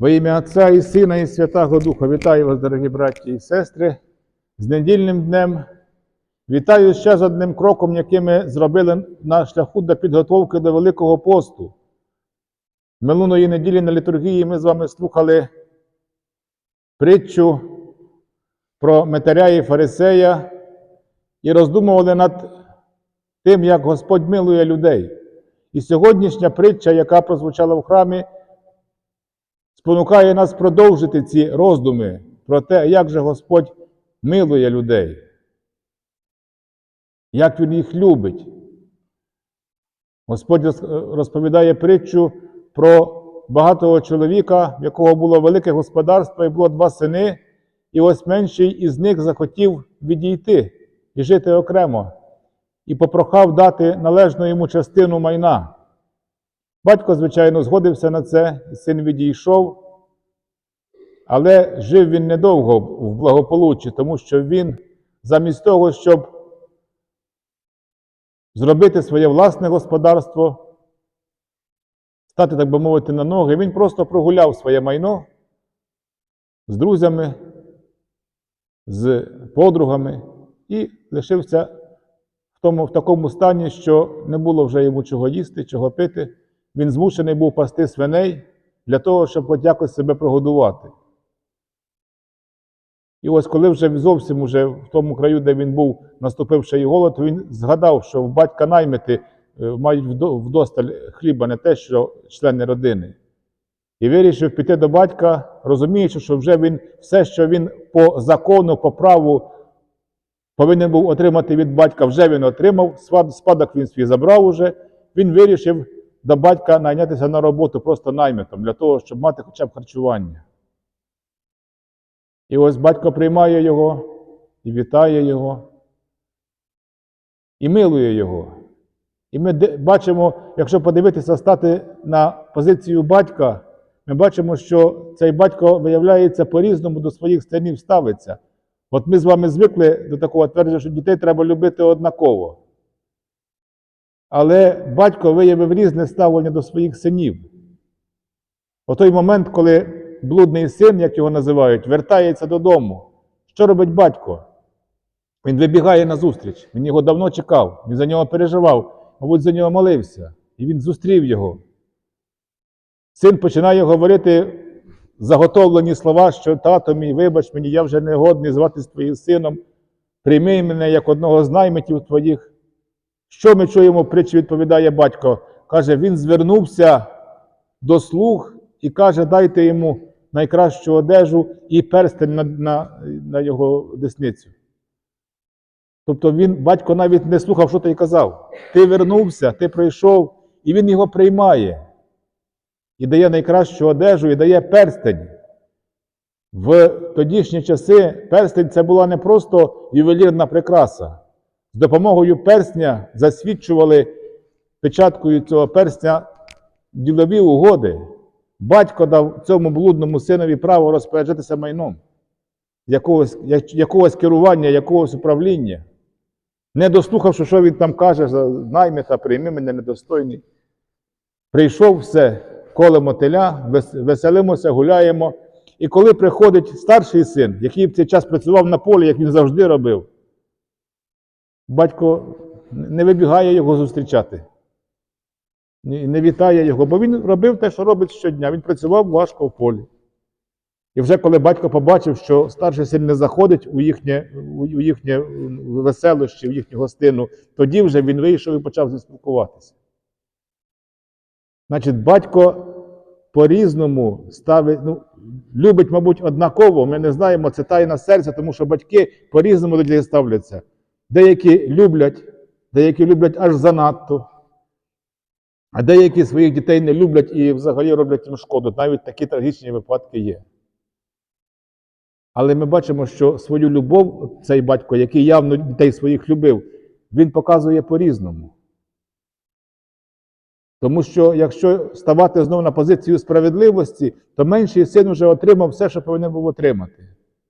Во ім'я Отця і Сина, і Святого Духа вітаю вас, дорогі браті і сестри, з недільним днем. Вітаю ще з одним кроком, який ми зробили на шляху до підготовки до Великого посту. Минулої неділі на літургії ми з вами слухали притчу про Метаря і Фарисея і роздумували над тим, як Господь милує людей. І сьогоднішня притча, яка прозвучала в храмі, спонукає нас продовжити ці роздуми про те, як же Господь милує людей, як Він їх любить. Господь розповідає притчу про багатого чоловіка, в якого було велике господарство і було два сини, і ось менший із них захотів відійти і жити окремо, і попрохав дати належну йому частину майна. Батько, звичайно, згодився на це, син відійшов, але жив він недовго в благополуччі, тому що він, замість того, щоб зробити своє власне господарство, стати, так би мовити, на ноги, він просто прогуляв своє майно з друзями, з подругами і лишився в, тому, в такому стані, що не було вже йому чого їсти, чого пити. Він змушений був пасти свиней для того, щоб хоч якось себе прогодувати. І ось коли вже зовсім уже в тому краю, де він був, наступивши і голод, він згадав, що в батька наймити е, мають вдосталь хліба, не те, що члени родини. І вирішив піти до батька, розуміючи, що вже він все, що він по закону, по праву повинен був отримати від батька, вже він отримав, спадок він свій забрав уже. Він вирішив до батька найнятися на роботу просто наймитом, для того, щоб мати хоча б харчування. І ось батько приймає його і вітає його, і милує його. І ми бачимо, якщо подивитися, стати на позицію батька, ми бачимо, що цей батько виявляється по-різному до своїх синів ставиться. От ми з вами звикли до такого твердження, що дітей треба любити однаково. Але батько виявив різне ставлення до своїх синів. У той момент, коли блудний син, як його називають, вертається додому, що робить батько? Він вибігає на зустріч. Він його давно чекав, він за нього переживав, мабуть, за нього молився, і він зустрів його. Син починає говорити заготовлені слова, що тато мій, вибач мені, я вже не годний зватись твоїм сином, прийми мене як одного з наймитів твоїх. Що ми чуємо притчі, відповідає батько? Каже, він звернувся до слуг і каже, дайте йому найкращу одежу і перстень на, на, на його десницю. Тобто він, батько навіть не слухав, що той казав. Ти вернувся, ти прийшов, і він його приймає. І дає найкращу одежу, і дає перстень. В тодішні часи перстень це була не просто ювелірна прикраса. З допомогою перстня засвідчували печаткою цього перстня ділові угоди. Батько дав цьому блудному синові право розпоряджатися майном, якогось, якогось керування, якогось управління. Не дослухавши, що він там каже, за наймита, прийми мене недостойний. Прийшов все, коле мотиля, веселимося, гуляємо. І коли приходить старший син, який в цей час працював на полі, як він завжди робив, батько не вибігає його зустрічати, не вітає його, бо він робив те, що робить щодня. Він працював важко в полі. І вже коли батько побачив, що старший син не заходить у їхнє, у їхнє веселище, в їхню гостину, тоді вже він вийшов і почав з ним спілкуватися. Значить, батько по-різному ставить, ну, любить, мабуть, однаково. Ми не знаємо, це тайна серця, тому що батьки по-різному до дітей ставляться. Деякі люблять, деякі люблять аж занадто, а деякі своїх дітей не люблять і взагалі роблять їм шкоду. Навіть такі трагічні випадки є. Але ми бачимо, що свою любов, цей батько, який явно дітей своїх любив, він показує по-різному. Тому що якщо ставати знову на позицію справедливості, то менший син вже отримав все, що повинен був отримати.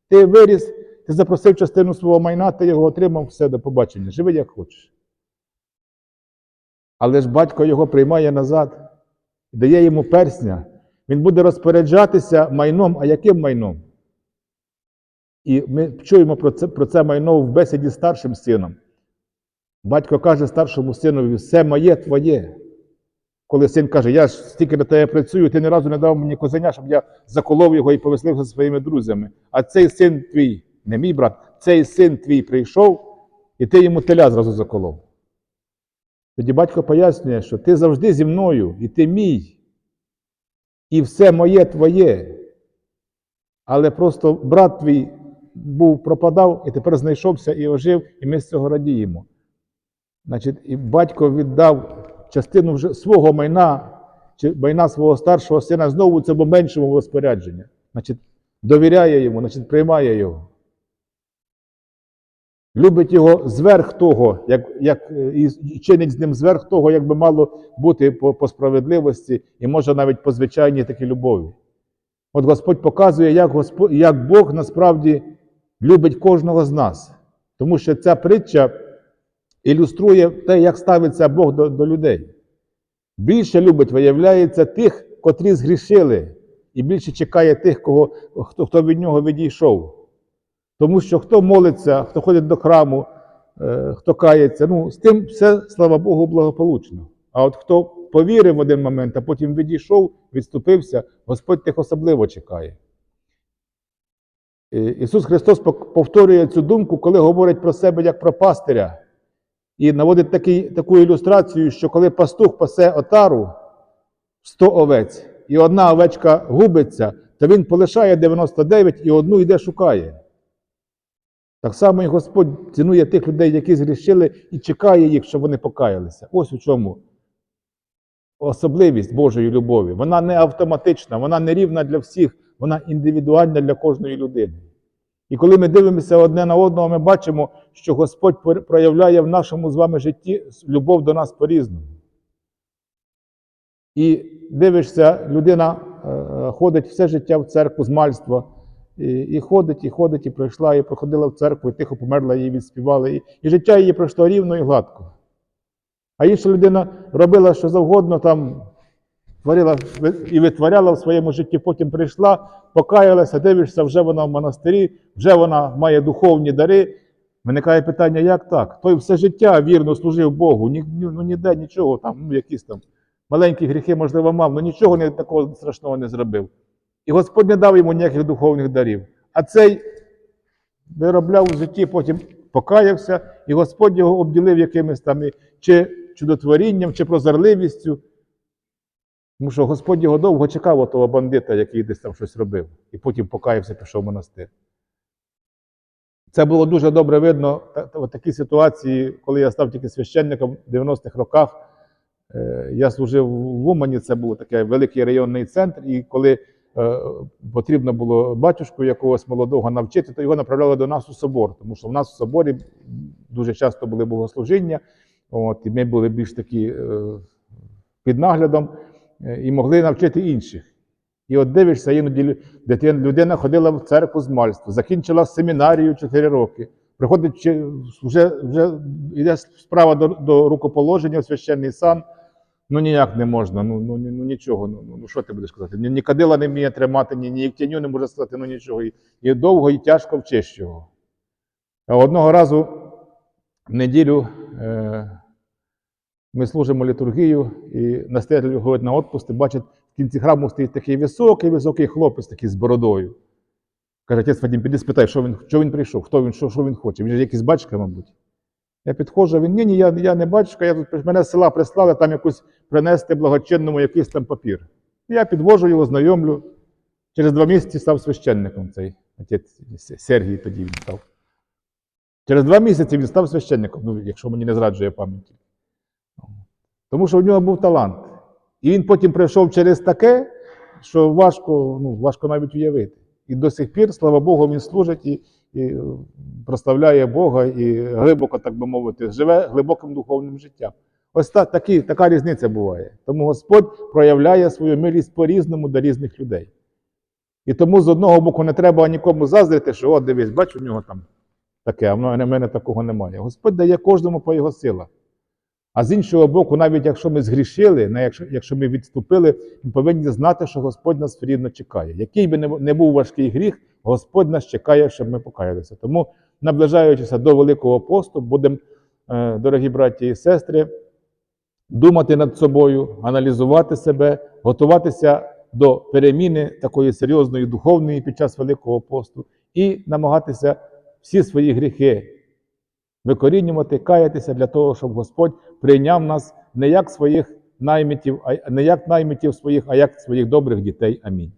Ти виріс, ти запросив частину свого майна, ти його отримав, все, до побачення. Живи як хочеш. Але ж батько його приймає назад, дає йому персня. Він буде розпоряджатися майном, а яким майном? І ми чуємо про це, про це майно в бесіді з старшим сином. Батько каже старшому синові, все моє твоє. Коли син каже, я ж стільки на тебе працюю, ти ні разу не дав мені козеня, щоб я заколов його і повеселився зі своїми друзями. А цей син твій, не мій брат, цей син твій прийшов, і ти йому теля зразу заколов. Тоді батько пояснює, що ти завжди зі мною, і ти мій, і все моє твоє. Але просто брат твій був пропадав і тепер знайшовся і ожив, і ми з цього радіємо. Значить, і батько віддав частину вже свого майна, чи майна свого старшого сина знову цьому меншому розпорядження. Значить, довіряє йому, значить, приймає його. Любить його зверх того, як, як, е, і чинить з ним зверх того, як би мало бути по, по справедливості, і може навіть по звичайній такій любові. От Господь показує, як, Господь, як Бог насправді любить кожного з нас. Тому що ця притча ілюструє те, як ставиться Бог до, до людей. Більше любить, виявляється, тих, котрі згрішили, і більше чекає тих, кого, хто, хто від нього відійшов. Тому що хто молиться, хто ходить до храму, е, хто кається, ну, з тим все, слава Богу, благополучно. А от хто повірив в один момент, а потім відійшов, відступився, Господь тих особливо чекає. Ісус Христос повторює цю думку, коли говорить про себе як про пастиря. І наводить такий, таку ілюстрацію, що коли пастух пасе отару 100 овець, і одна овечка губиться, то він полишає 99 і одну йде шукає. Так само і Господь цінує тих людей, які згрішили, і чекає їх, щоб вони покаялися. Ось у чому особливість Божої любові. Вона не автоматична, вона не рівна для всіх, вона індивідуальна для кожної людини. І коли ми дивимося одне на одного, ми бачимо, що Господь проявляє в нашому з вами житті любов до нас по-різному. І дивишся, людина е, ходить все життя в церкву з мальства, і, ходить, і ходить, і прийшла, і проходила в церкву, і тихо померла, її відспівали. І, і життя її пройшло рівно і гладко. А інша людина робила що завгодно, там творила і витворяла в своєму житті, потім прийшла, покаялася, дивишся, вже вона в монастирі, вже вона має духовні дари. Виникає питання, як так? Той все життя вірно служив Богу, ні, ну, ніде нічого, там, ну, якісь там маленькі гріхи, можливо, мав, але нічого не, такого страшного не зробив. І Господь не дав йому ніяких духовних дарів. А цей виробляв у житті, потім покаявся, і Господь його обділив якимось там чи чудотворінням, чи прозорливістю. Тому що Господь його довго чекав того бандита, який десь там щось робив, і потім покаявся, пішов в монастир. Це було дуже добре видно в такій ситуації, коли я став тільки священником в 90-х роках. Е, Я служив в Умані, це був такий великий районний центр, і коли потрібно було батюшку якогось молодого навчити, то його направляли до нас у собор, тому що в нас у соборі дуже часто були богослужіння, от, і ми були більш такі е, під наглядом е, і могли навчити інших. І от дивишся, іноді людина ходила в церкву з мальства, закінчила семінарію 4 роки. Приходить, вже, вже йде справа до, до рукоположення в священний сан. Ну ніяк не можна, ну, ну, ну нічого. Ну, ну, ну що ти будеш казати? Ні, ні кадила не вміє тримати, ні, ні тіню не може сказати, ну нічого. І, і довго, і тяжко вчиш його. Одного разу в неділю е, ми служимо літургію, і настоятель виходить на відпуск і бачить, в кінці храму стоїть такий високий, високий хлопець, такий з бородою. Каже, отець Вадим, піди спитай, що він, що він прийшов, хто він, що, що він хоче. Він же якийсь батька, мабуть. Я підходжу, він, ні, ні, я, я не батюшка, я тут мене з села прислали там якусь принести благочинному якийсь там папір. Я підвожу його, знайомлю. Через два місяці став священником цей отець Сергій тоді він став. Через два місяці він став священником, ну, якщо мені не зраджує пам'ять. Тому що в нього був талант. І він потім пройшов через таке, що важко, ну, важко навіть уявити. І до сих пір, слава Богу, він служить і, і е, прославляє Бога, і глибоко, так би мовити, живе глибоким духовним життям. Ось та, такі, така різниця буває. Тому Господь проявляє свою милість по-різному до різних людей. І тому з одного боку не треба нікому заздрити, що от дивись, бачу, у нього там таке, а в мене- такого немає. Господь дає кожному по його силах. А з іншого боку, навіть якщо ми згрішили, якщо, ми відступили, ми повинні знати, що Господь нас все рівно чекає. Який би не був важкий гріх, Господь нас чекає, щоб ми покаялися. Тому, наближаючися до Великого посту, будемо, е, дорогі браті і сестри, думати над собою, аналізувати себе, готуватися до переміни такої серйозної духовної під час Великого посту і намагатися всі свої гріхи викорінювати, каятися для того, щоб Господь прийняв нас не як своїх наймитів, а не як наймитів своїх, а як своїх добрих дітей. Амінь.